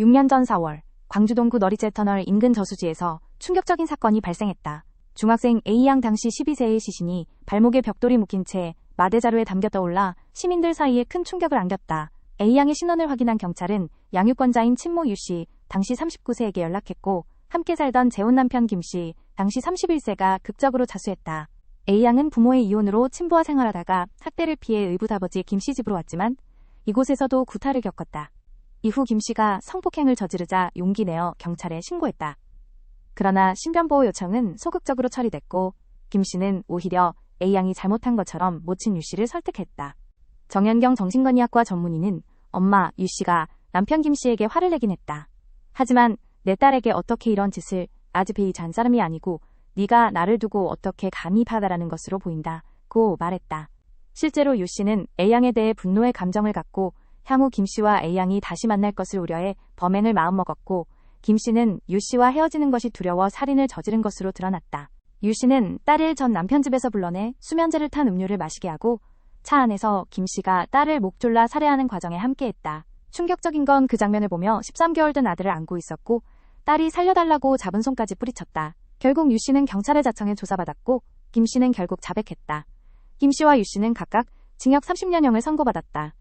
6년 전 4월 광주동구 너리제 터널 인근 저수지에서 충격적인 사건이 발생했다. 중학생 A양 당시 12세의 시신이 발목에 벽돌이 묶인 채 마대자루에 담겨 떠올라 시민들 사이에 큰 충격을 안겼다. A양의 신원을 확인한 경찰은 양육권자인 친모 U씨 당시 39세에게 연락했고 함께 살던 재혼 남편 김씨 당시 31세가 극적으로 자수했다. A양은 부모의 이혼으로 친부와 생활하다가 학대를 피해 의붓아버지 김씨 집으로 왔지만 이곳에서도 구타를 겪었다. 이후 김 씨가 성폭행을 저지르자 용기 내어 경찰에 신고했다. 그러나 신변보호 요청은 소극적으로 처리됐고 김 씨는 오히려 A양이 잘못한 것처럼 모친 U씨를 설득했다. 정현경 정신건의학과 전문의는 엄마 U씨가 남편 김 씨에게 화를 내긴 했다. 하지만 내 딸에게 어떻게 이런 짓을 아즈페이 잔 사람이 아니고 네가 나를 두고 어떻게 감히 받아라는 것으로 보인다 고 말했다. 실제로 U씨는 A양에 대해 분노의 감정을 갖고 향후 김 씨와 A양이 다시 만날 것을 우려해 범행을 마음먹었고 김 씨는 U씨와 헤어지는 것이 두려워 살인을 저지른 것으로 드러났다. U씨는 딸을 전 남편 집에서 불러내 수면제를 탄 음료를 마시게 하고 차 안에서 김 씨가 딸을 목 졸라 살해하는 과정에 함께했다. 충격적인 건 그 장면을 보며 13개월 된 아들을 안고 있었고 딸이 살려달라고 잡은 손까지 뿌리쳤다. 결국 U씨는 경찰에 자청해 조사받았고 김 씨는 결국 자백했다. 김 씨와 U씨는 각각 징역 30년형을 선고받았다.